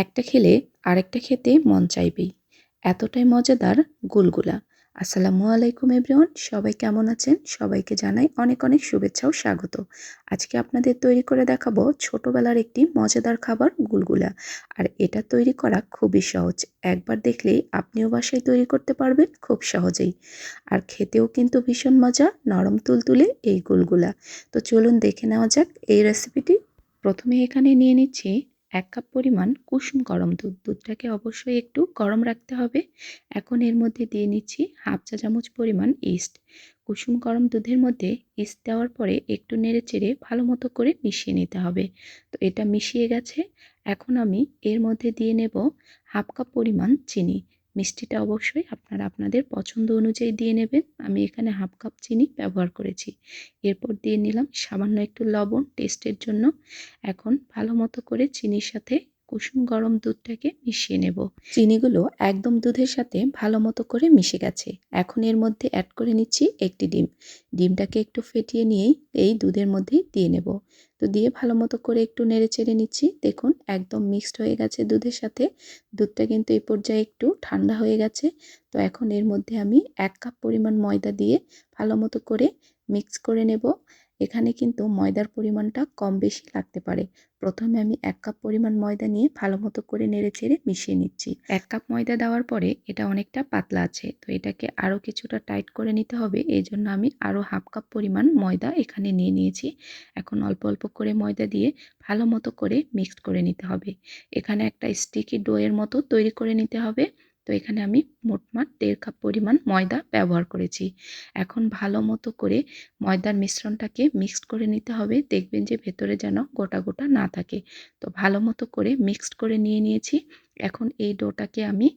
একটা খেলে আরেকটা খেতে মন চাইবেই এতটাই মজাদার গুলগুলা। আসসালামু আলাইকুম এভরিওয়ান, সবাই কেমন আছেন? সবাইকে জানাই অনেক অনেক শুভেচ্ছা ও স্বাগত। আজকে আপনাদের তৈরি করে দেখাবো ছোটবেলার একটি মজাদার খাবার গুলগুলা। আর এটা তৈরি করা খুবই সহজ। একবার দেখলেই আপনিও বাসায় তৈরি করতে পারবেন খুব সহজেই। আর খেতেও কিন্তু ভীষণ মজা, নরম তুলতুলে এই গুলগুলা। তো চলুন দেখে নেওয়া যাক এই রেসিপিটি প্রথমে এখানে নিয়ে নিচ্ছি এক কাপ পরিমাণ কুসুম গরম দুধ। দুধটাকে অবশ্যই একটু গরম রাখতে হবে। এখন এর মধ্যে দিয়ে নিচ্ছি হাফ চা চামচ পরিমাণ ইস্ট। কুসুম গরম দুধের মধ্যে ইস্ট দেওয়ার পরে একটু নেড়ে চেড়ে ভালো মতো করে মিশিয়ে নিতে হবে। তো এটা মিশিয়ে গেছে। এখন আমি এর মধ্যে দিয়ে নেব হাফ কাপ পরিমাণ চিনি। মিষ্টিটা অবশ্যই আপনারা আপনাদের পছন্দ অনুযায়ী দিয়ে নেবেন। আমি এখানে হাফ কাপ চিনি ব্যবহার করেছি। এরপর দিয়ে নিলাম সামান্য একটু লবণ টেস্টের জন্য। এখন ভালো মতো করে চিনির সাথে কুসুম গরম দুধটাকে মিশিয়ে নেব। চিনিগুলো একদম দুধের সাথে ভালো মতো করে মিশে গেছে। এখন এর মধ্যে অ্যাড করে নিচ্ছি একটি ডিম। ডিমটাকে একটু ফেটিয়ে নিয়েই এই দুধের মধ্যেই দিয়ে নেব। তো দিয়ে ভালো মতো করে একটু নেড়ে চেড়ে নিচ্ছি। দেখুন, একদম মিক্সড হয়ে গেছে দুধের সাথে। দুধটা কিন্তু এই পর্যায়ে একটু ঠান্ডা হয়ে গেছে। তো এখন এর মধ্যে আমি এক কাপ পরিমাণ ময়দা দিয়ে ভালো মতো করে মিক্স করে নেব। এখানে কিন্তু ময়দার পরিমাণটা কম বেশি লাগতে পারে। প্রথমে আমি এক কাপ পরিমাণ ময়দা নিয়ে ভালো মতো করে নেড়ে চেড়ে মিশিয়ে নিচ্ছি। এক কাপ ময়দা দেওয়ার পরে এটা অনেকটা পাতলা আছে, তো এটাকে আরও কিছুটা টাইট করে নিতে হবে। এই জন্য আমি আরও হাফ কাপ পরিমাণ ময়দা এখানে নিয়ে নিয়েছি। এখন অল্প অল্প করে ময়দা দিয়ে ভালো মতো করে মিক্সড করে নিতে হবে। এখানে একটা স্টিকি ডোয়ের মতো তৈরি করে নিতে হবে। তো এখানে আমি মোটমাট দেড় কাপ পরিমাণ ময়দা ব্যবহার করেছি। এখন ভালো মতো করে ময়দার মিশ্রণটাকে মিক্সড করে নিতে হবে। দেখবেন যে ভেতরে যেন গোটা গোটা না থাকে। তো ভালো মতো করে মিক্সড করে নিয়ে নিয়েছি। এখন এই ডোটাকে আমি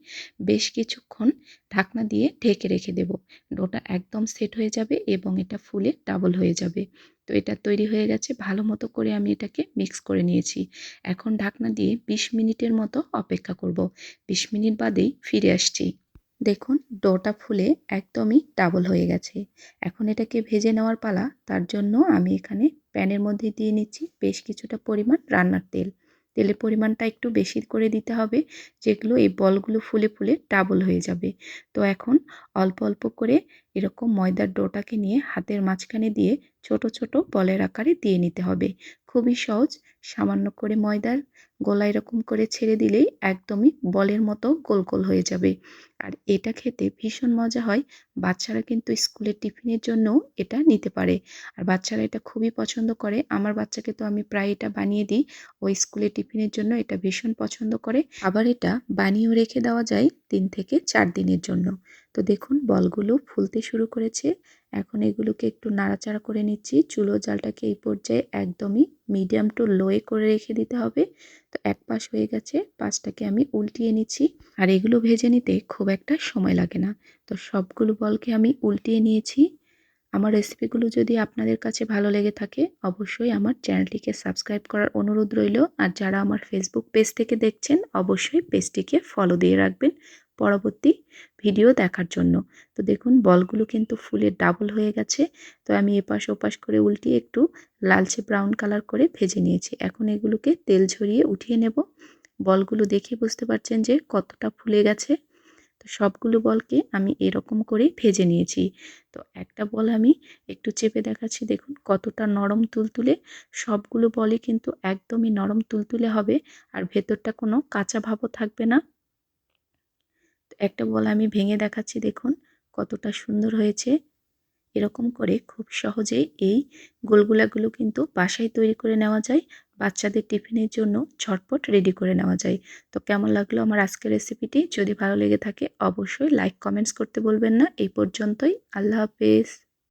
বেশ কিছুক্ষণ ঢাকনা দিয়ে ঢেকে রেখে দেব। ডোটা একদম সেট হয়ে যাবে এবং এটা ফুলে ডাবল হয়ে যাবে। তো এটা তৈরি হয়ে গেছে, ভালো মতো করে আমি এটাকে মিক্স করে নিয়েছি। এখন ঢাকনা দিয়ে ২০ মিনিটের মতো অপেক্ষা করব। ২০ মিনিট বাদেই ফিরে আসছি। দেখুন, ডোটা ফুলে একদমই ডাবল হয়ে গেছে। এখন এটাকে ভেজে নেওয়ার পালা, তার জন্য আমি এখানে প্যানের মধ্যে দিয়ে নিচ্ছি বেশ কিছুটা পরিমাণ রান্নার তেল। তেলের পরিমাণটা একটু বেশি করে দিতে হবে, যেগুলো এই বলগুলো ফুলে ফুলে ডাবল হয়ে যাবে। তো এখন অল্প অল্প করে এরকম ময়দার ডোটাকে নিয়ে হাতের মাঝখানে দিয়ে ছোট ছোট বলের আকারে দিয়ে নিতে হবে। খুবই সহজ, সামান্য করে ময়দার গোলা এরকম করে ছেড়ে দিলেই একদমই বলের মতো গোল গোল হয়ে যাবে। আর এটা খেতে ভীষণ মজা হয়, বাচ্চারা কিন্তু স্কুলের টিফিনের জন্য এটা নিতে পারে। আর বাচ্চারা এটা খুবই পছন্দ করে, আমার বাচ্চাকে তো আমি প্রায় এটা বানিয়ে দিই, ও স্কুলের টিফিনের জন্য এটা ভীষণ পছন্দ করে। আবার এটা বানিয়েও রেখে দেওয়া যায় তিন থেকে চার দিনের জন্য। তো দেখুন, বলগুলো ফুলতে শুরু করেছে এখন এগুলোকে একটু নাড়াচাড়া করে নিচ্ছি। চুলো জালটাকে এই পর্যায়ে একদমই মিডিয়াম টু লোয়ে করে রেখে দিতে হবে। তো এক পাশ হয়ে গেছে, পাশটাকে আমি উল্টিয়ে নিচ্ছি। আর এগুলো ভেজে নিতে খুব একটা সময় লাগে না। তো সবগুলো বলকে আমি উল্টিয়ে নিয়েছি। আমার রেসিপিগুলো যদি আপনাদের কাছে ভালো লেগে থাকে, অবশ্যই আমার চ্যানেলটিকে সাবস্ক্রাইব করার অনুরোধ রইল। আর যারা আমার ফেসবুক পেজ থেকে দেখছেন, অবশ্যই পেজটিকে ফলো দিয়ে রাখবেন। পরবর্তী ভিডিও দেখার জন্য। তো দেখুন, বলগুলো কিন্তু ফুলের ডাবল হয়ে গেছে। তো আমি এপাশ ওপাশ করে উল্টিয়ে একটু লালচে ব্রাউন কালার করে ভেজে নিয়েছি। এখন এগুলোকে তেল ঝরিয়ে উঠিয়ে নেব। বলগুলো দেখে বুঝতে পারছেন যে কতটা ফুলে গেছে। তো সবগুলো বলকে আমি এরকম করে ভেজে নিয়েছি। তো একটা বল আমি একটু চেপে দেখাচ্ছি। দেখুন, কতটা নরম তুলতুলে। সবগুলো বলই কিন্তু একদমই নরম তুলতুলে হবে। আর ভেতরটা কোনো কাঁচা ভাবও থাকবে না। একটা বল আমি ভেঙে দেখাচ্ছি, দেখুন কতটা সুন্দর হয়েছে। এরকম করে খুব সহজেই এই গোলগুলাগুলো কিন্তু বাসায় তৈরি করে নেওয়া যায়, বাচ্চাদের টিফিনের জন্য ঝটপট রেডি করে নেওয়া যায়। তো কেমন লাগল আমার আজকের রেসিপিটি যদি ভালো লেগে থাকে অবশ্যই লাইক কমেন্টস করতে বলবেন না। এই পর্যন্তই, আল্লাহ হাফেজ।